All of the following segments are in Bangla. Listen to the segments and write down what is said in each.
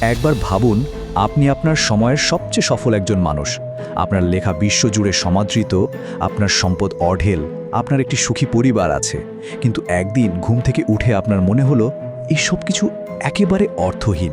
একবার ভাবুন, আপনি আপনার সময়ের সবচেয়ে সফল একজন মানুষ। আপনার লেখা বিশ্বজুড়ে সমাদৃত, আপনার সম্পদ অঢেল, আপনার একটি সুখী পরিবার আছে। কিন্তু একদিন ঘুম থেকে উঠে আপনার মনে হলো, এই সব কিছু একেবারে অর্থহীন।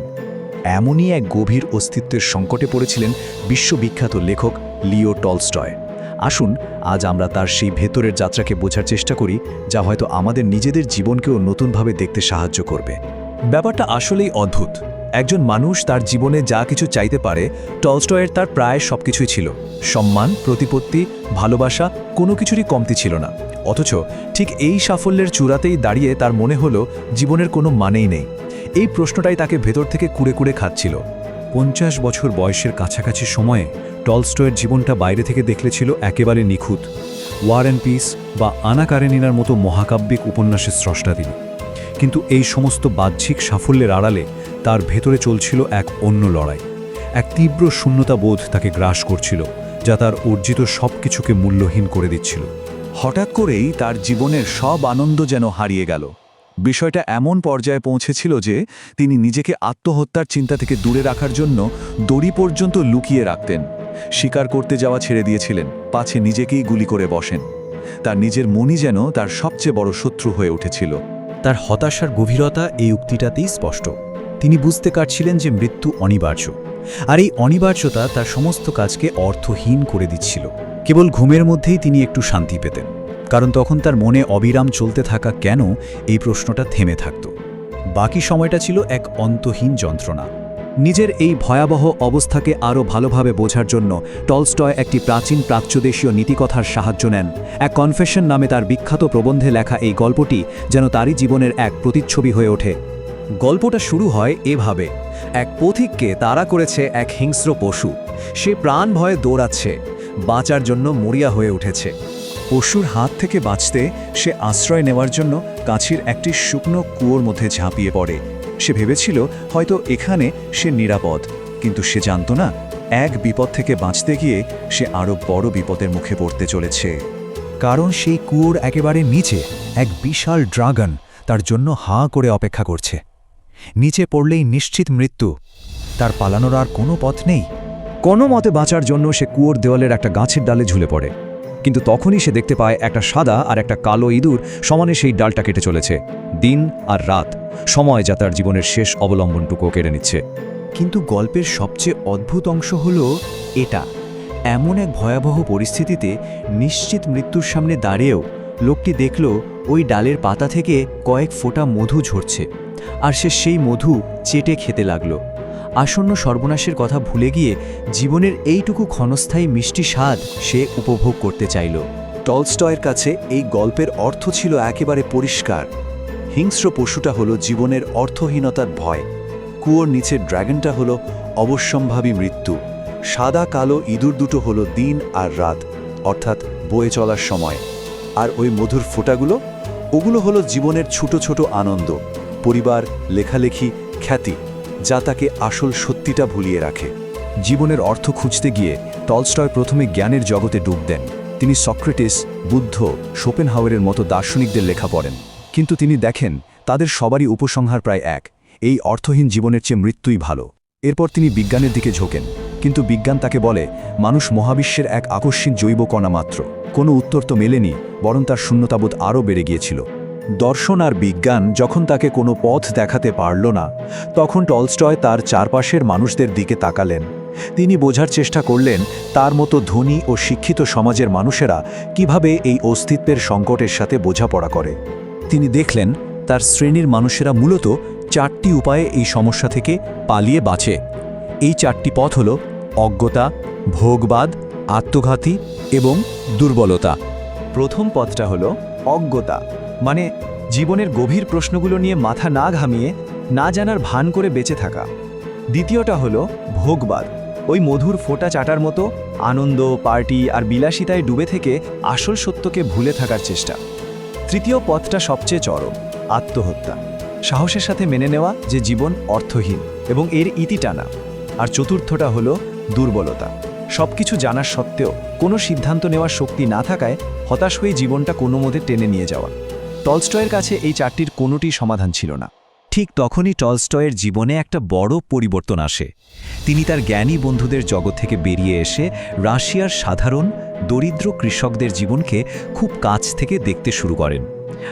এমনই এক গভীর অস্তিত্বের সংকটে পড়েছিলেন বিশ্ববিখ্যাত লেখক লিও টলস্টয়। আসুন, আজ আমরা তার সেই ভেতরের যাত্রাকে বোঝার চেষ্টা করি, যা হয়তো আমাদের নিজেদের জীবনকেও নতুনভাবে দেখতে সাহায্য করবে। ব্যাপারটা আসলেই অদ্ভুত। একজন মানুষ তার জীবনে যা কিছু চাইতে পারে, টলস্টয়ের তার প্রায় সবকিছুই ছিল। সম্মান, প্রতিপত্তি, ভালোবাসা কোনো কিছুরই কমতি ছিল না। অথচ ঠিক এই সাফল্যের চূড়াতেই দাঁড়িয়ে তার মনে হলো জীবনের কোনো মানেই নেই। এই প্রশ্নটাই তাকে ভেতর থেকে কুড়ে কুড়ে খাচ্ছিল। পঞ্চাশ বছর বয়সের কাছাকাছি সময়ে টলস্টয়ের জীবনটা বাইরে থেকে দেখলে ছিল একেবারে নিখুঁত। ওয়ার অ্যান্ড পিস বা আনা কারেনিনার মতো মহাকাব্যিক উপন্যাসের স্রষ্টা তিনি। কিন্তু এই সমস্ত বাহ্যিক সাফল্যের আড়ালে তার ভেতরে চলছিল এক অন্য লড়াই। এক তীব্র শূন্যতা বোধ তাকে গ্রাস করছিল, যা তার অর্জিত সব কিছুকে মূল্যহীন করে দিচ্ছিল। হঠাৎ করেই তার জীবনের সব আনন্দ যেন হারিয়ে গেল। বিষয়টা এমন পর্যায়ে পৌঁছেছিল যে তিনি নিজেকে আত্মহত্যার চিন্তা থেকে দূরে রাখার জন্য দড়ি পর্যন্ত লুকিয়ে রাখতেন। শিকার করতে যাওয়া ছেড়ে দিয়েছিলেন, পাছে নিজেকেই গুলি করে বসেন। তার নিজের মনই যেন তার সবচেয়ে বড় শত্রু হয়ে উঠেছিল। তার হতাশার গভীরতা এই উক্তিটাতেই স্পষ্ট। তিনি বুঝতে পারছিলেন যে মৃত্যু অনিবার্য, আর এই অনিবার্যতা তার সমস্ত কাজকে অর্থহীন করে দিচ্ছিল। কেবল ঘুমের মধ্যেই তিনি একটু শান্তি পেতেন, কারণ তখন তার মনে অবিরাম চলতে থাকা কেন এই প্রশ্নটা থেমে থাকত। বাকি সময়টা ছিল এক অন্তহীন যন্ত্রণা। নিজের এই ভয়াবহ অবস্থাকে আরও ভালোভাবে বোঝার জন্য টলস্টয় একটি প্রাচীন প্রাচ্যদেশীয় নীতিকথার সাহায্য নেন। এক কনফেশন নামে তার বিখ্যাত প্রবন্ধে লেখা এই গল্পটি যেন তারই জীবনের এক প্রতিচ্ছবি হয়ে ওঠে। গল্পটা শুরু হয় এভাবে। এক পথিককে তাড়া করেছে এক হিংস্র পশু। সে প্রাণ ভয়ে দৌড়াচ্ছে, বাঁচার জন্য মরিয়া হয়ে উঠেছে। পশুর হাত থেকে বাঁচতে সে আশ্রয় নেওয়ার জন্য কাছির একটি শুকনো কুয়োর মধ্যে ঝাঁপিয়ে পড়ে। সে ভেবেছিল হয়তো এখানে সে নিরাপদ, কিন্তু সে জানত না, এক বিপদ থেকে বাঁচতে গিয়ে সে আরও বড় বিপদের মুখে পড়তে চলেছে। কারণ সেই কুয়োর একেবারে নিচে এক বিশাল ড্রাগন তার জন্য হাঁ করে অপেক্ষা করছে। নিচে পড়লেই নিশ্চিত মৃত্যু। তার পালানোর আর কোনো পথ নেই। কোনো মতে বাঁচার জন্য সে কুয়োর দেওয়ালের একটা গাছের ডালে ঝুলে পড়ে। কিন্তু তখনই সে দেখতে পায় একটা সাদা আর একটা কালো ইঁদুর সমানে সেই ডালটা কেটে চলেছে। দিন আর রাত, সময় যা তার জীবনের শেষ অবলম্বনটুকু কেড়ে নিচ্ছে। কিন্তু গল্পের সবচেয়ে অদ্ভুত অংশ হল এটা। এমন এক ভয়াবহ পরিস্থিতিতে নিশ্চিত মৃত্যুর সামনে দাঁড়িয়েও লোকটি দেখল ওই ডালের পাতা থেকে কয়েক ফোঁটা মধু ঝরছে। আর সে সেই মধু চেটে খেতে লাগল। আসন্ন সর্বনাশের কথা ভুলে গিয়ে জীবনের এইটুকু ক্ষণস্থায়ী মিষ্টি স্বাদ সে উপভোগ করতে চাইল। টলস্টয়ের কাছে এই গল্পের অর্থ ছিল একেবারে পরিষ্কার। হিংস্র পশুটা হলো জীবনের অর্থহীনতার ভয়। কুয়োর নিচের ড্র্যাগনটা হলো অবশ্যম্ভাবী মৃত্যু। সাদা কালো ইঁদুর দুটো হলো দিন আর রাত, অর্থাৎ বয়ে চলার সময়। আর ওই মধুর ফোঁটাগুলো, ওগুলো হলো জীবনের ছোট ছোট আনন্দ। পরিবার, লেখালেখি, খ্যাতি, যা তাকে আসল সত্যিটা ভুলিয়ে রাখে। জীবনের অর্থ খুঁজতে গিয়ে টলস্টয় প্রথমে জ্ঞানের জগতে ডুব দেন। তিনি সক্রেটিস, বুদ্ধ, শোপেনহাওয়ারের মতো দার্শনিকদের লেখা পড়েন। কিন্তু তিনি দেখেন, তাদের সবারই উপসংহার প্রায় এক। এই অর্থহীন জীবনের চেয়ে মৃত্যুই ভালো। এরপর তিনি বিজ্ঞানের দিকে ঝোঁকেন। কিন্তু বিজ্ঞান তাকে বলে, মানুষ মহাবিশ্বের এক আকস্মিক জৈব কণা মাত্র। কোনো উত্তর তো মেলেনি, বরং তার শূন্যতাবোধ আরও বেড়ে গিয়েছিল। দর্শন আর বিজ্ঞান যখন তাকে কোনো পথ দেখাতে পারল না, তখন টলস্টয় তার চারপাশের মানুষদের দিকে তাকালেন। তিনি বোঝার চেষ্টা করলেন, তার মতো ধনী ও শিক্ষিত সমাজের মানুষেরা কীভাবে এই অস্তিত্বের সংকটের সাথে বোঝাপড়া করে। তিনি দেখলেন, তার শ্রেণির মানুষেরা মূলত চারটি উপায়ে এই সমস্যা থেকে পালিয়ে বাঁচে। এই চারটি পথ হল অজ্ঞতা, ভোগবাদ, আত্মঘাতী এবং দুর্বলতা। প্রথম পথটা হলো অজ্ঞতা। মানে জীবনের গভীর প্রশ্নগুলো নিয়ে মাথা না ঘামিয়ে না জানার ভান করে বেঁচে থাকা। দ্বিতীয়টা হলো ভোগবাদ। ওই মধুর ফোঁটা চাটার মতো আনন্দ, পার্টি আর বিলাসিতায় ডুবে থেকে আসল সত্যকে ভুলে থাকার চেষ্টা। তৃতীয় পথটা সবচেয়ে চরম, আত্মহত্যা। সাহসের সাথে মেনে নেওয়া যে জীবন অর্থহীন এবং এর ইতি টানা। আর চতুর্থটা হলো দুর্বলতা। সবকিছু জানার সত্ত্বেও কোনো সিদ্ধান্ত নেওয়ার শক্তি না থাকায় হতাশ হয়ে জীবনটা কোনো মতে টেনে নিয়ে যাওয়া। টলস্টয়ের কাছে এই চারটির কোনোটি সমাধান ছিল না। ঠিক তখনই টলস্টয়ের জীবনে একটা বড় পরিবর্তন আসে। তিনি তার জ্ঞানী বন্ধুদের জগৎ থেকে বেরিয়ে এসে রাশিয়ার সাধারণ, দরিদ্র কৃষকদের জীবনকে খুব কাছ থেকে দেখতে শুরু করেন।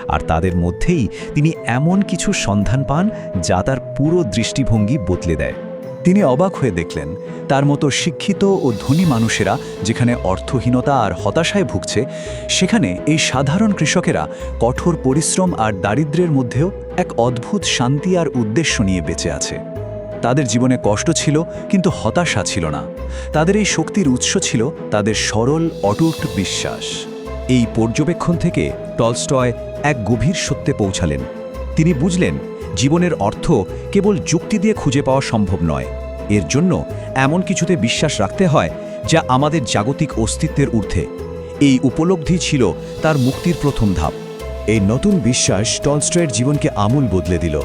আর তাদের মধ্যেই তিনি এমন কিছু সন্ধান পান যা তার পুরো দৃষ্টিভঙ্গি বদলে দেয়। তিনি অবাক হয়ে দেখলেন, তার মতো শিক্ষিত ও ধনী মানুষেরা যেখানে অর্থহীনতা আর হতাশায় ভুগছে, সেখানে এই সাধারণ কৃষকেরা কঠোর পরিশ্রম আর দারিদ্র্যের মধ্যেও এক অদ্ভুত শান্তি আর উদ্দেশ্য নিয়ে বেঁচে আছে। তাদের জীবনে কষ্ট ছিল, কিন্তু হতাশা ছিল না। তাদের এই শক্তির উৎস ছিল তাদের সরল, অটুট বিশ্বাস। এই পর্যবেক্ষণ থেকে টলস্টয় এক গভীর সত্যে পৌঁছালেন। তিনি বুঝলেন জীবনের অর্থ কেবল যুক্তি দিয়ে খুঁজে পাওয়া সম্ভব নয়। এর জন্য এমন কিছুতে বিশ্বাস রাখতে হয় যা আমাদের জাগতিক অস্তিত্বের ঊর্ধ্বে। এই উপলব্ধি ছিল তার মুক্তির প্রথম ধাপ। এই নতুন বিশ্বাস টলস্টয়ের জীবনকে আমূল বদলে দিল।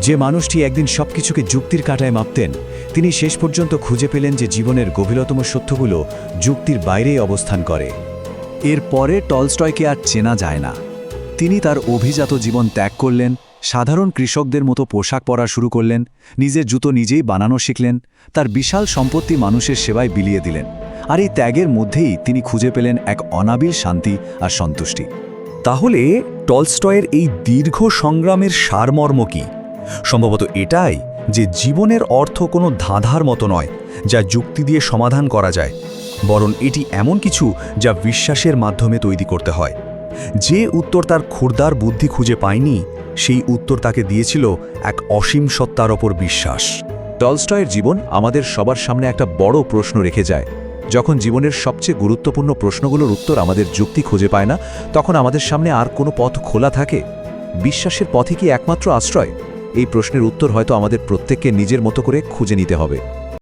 যে মানুষটি একদিন সবকিছুকে যুক্তির কাটায় মাপতেন, তিনি শেষ পর্যন্ত খুঁজে পেলেন যে জীবনের গভীরতম সত্যগুলো যুক্তির বাইরেই অবস্থান করে। এর পরে টলস্টয়কে আর চেনা যায় না। তিনি তার অভিজাত জীবন ত্যাগ করলেন, সাধারণ কৃষকদের মতো পোশাক পরা শুরু করলেন, নিজের জুতো নিজেই বানানো শিখলেন, তার বিশাল সম্পত্তি মানুষের সেবায় বিলিয়ে দিলেন, আর এই ত্যাগের মধ্যেই তিনি খুঁজে পেলেন এক অনাবিল শান্তি আর সন্তুষ্টি। তাহলে টলস্টয়ের এই দীর্ঘ সংগ্রামের সারমর্ম কি? সম্ভবত এটাই যে জীবনের অর্থ কোনো ধাঁধার মতো নয়, যা যুক্তি দিয়ে সমাধান করা যায়, বরং এটি এমন কিছু যা বিশ্বাসের মাধ্যমে তৈরি করতে হয়। যে উত্তর তার ক্ষুরদার বুদ্ধি খুঁজে পায়নি, সেই উত্তর তাকে দিয়েছিল এক অসীম সত্তার ওপর বিশ্বাস। টলস্টয়ের জীবন আমাদের সবার সামনে একটা বড় প্রশ্ন রেখে যায়। যখন জীবনের সবচেয়ে গুরুত্বপূর্ণ প্রশ্নগুলোর উত্তর আমাদের যুক্তি খুঁজে পায় না, তখন আমাদের সামনে আর কোনো পথ খোলা থাকে। বিশ্বাসের পথে কি একমাত্র আশ্রয়? এই প্রশ্নের উত্তর হয়তো আমাদের প্রত্যেককে নিজের মতো করে খুঁজে নিতে হবে।